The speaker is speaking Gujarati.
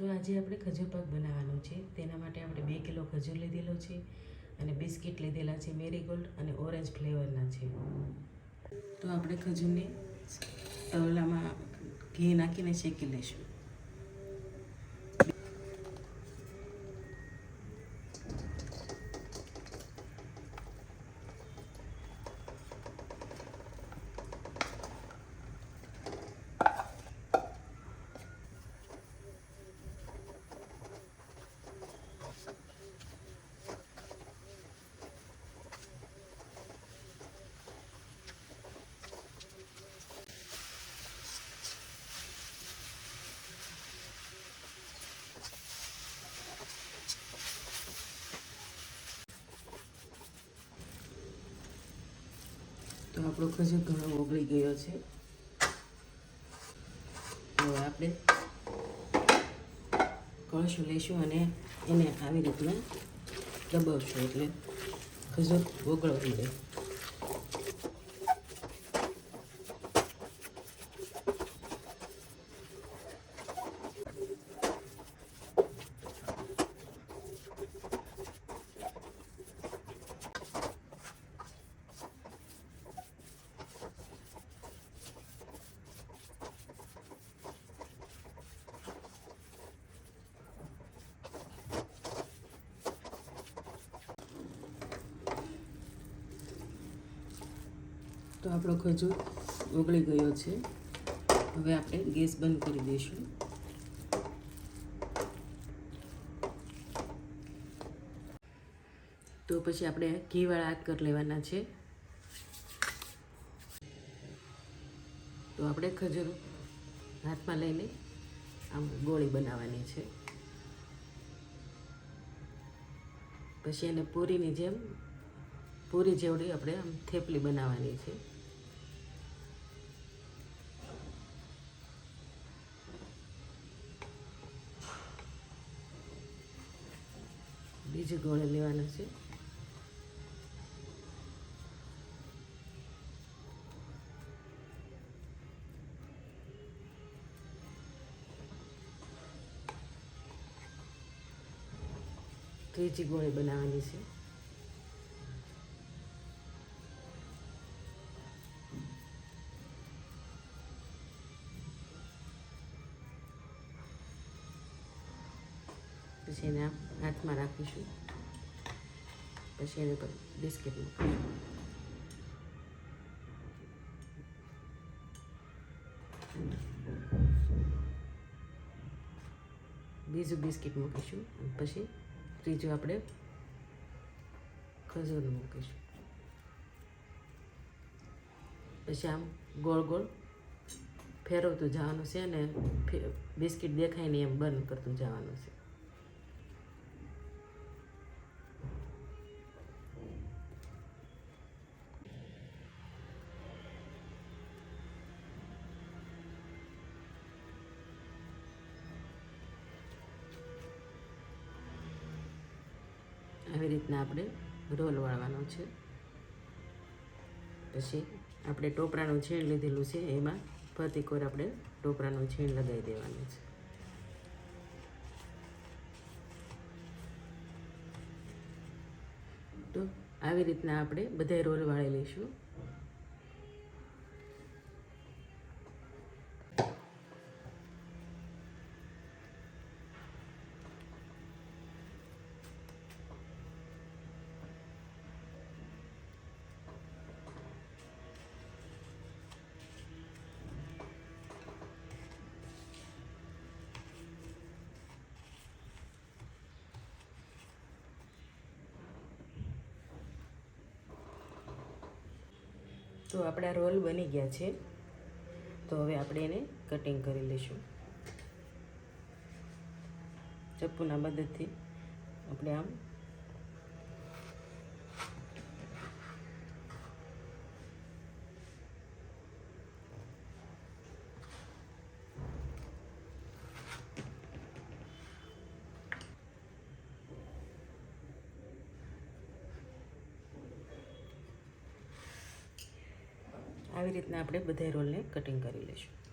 તો આજે આપણે ખજૂર પાક બનાવવાનો છે. તેના માટે આપણે બે કિલો ખજૂર લીધેલો છે અને બિસ્કિટ લીધેલા છે મેરીગોલ્ડ અને ઓરેન્જ ફ્લેવરના છે. તો આપણે ખજૂરને તવલામાં ઘી નાખીને શેકી લઈશું. તો આપણો ખજૂર ઘણો ઓગળી ગયો છે. તો આપણે કળશું લઈશું અને એને આવી રીતના દબાવશું એટલે ખજૂર ઓગળવી દે આપણો ખજૂર ઓગળી ગયો છે. હવે આપણે ગેસ બંધ કરી દઈશું. તો પછી આપણે ઘીવાળા હાથ કરી લેવાના છે. તો આપણે ખજૂર હાથમાં લઈને આમ ગોળી બનાવવાની છે. પછી એને પૂરીની જેમ, પૂરી જેવડી આપણે આમ થેપલી બનાવવાની છે. બીજી ગોળે લેવાના છે. ત્રીજી ગોળી બનાવવાની છે. પછી એને હાથમાં રાખીશું. પછી એની પર બિસ્કિટ મૂકીશું બીજું બિસ્કિટ મૂકીશું. પછી ત્રીજું આપણે ખજૂર મૂકીશું. પછી આમ ગોળ ગોળ ફેરવતું જવાનું છે અને બિસ્કિટ દેખાય નહીં એમ બંધ કરતું જવાનું છે. આવી રીતના આપણે રોલ વાળવાનો છે. પછી આપણે ટોપરાનું છીણ લીધેલું છે, એમાં ફરતી કોર આપણે ટોપરાનું છીણ લગાવી દેવાનું છે. તો આવી રીતના આપણે બધા રોલ વાળી લઈશું. તો આપણા રોલ બની ગયા છે. તો હવે આપણે એને કટિંગ કરી લઈશું. ચપ્પુના મદદથી આપણે આમ આવી રીતના આપણે બધા રોલને કટિંગ કરી લઈશું.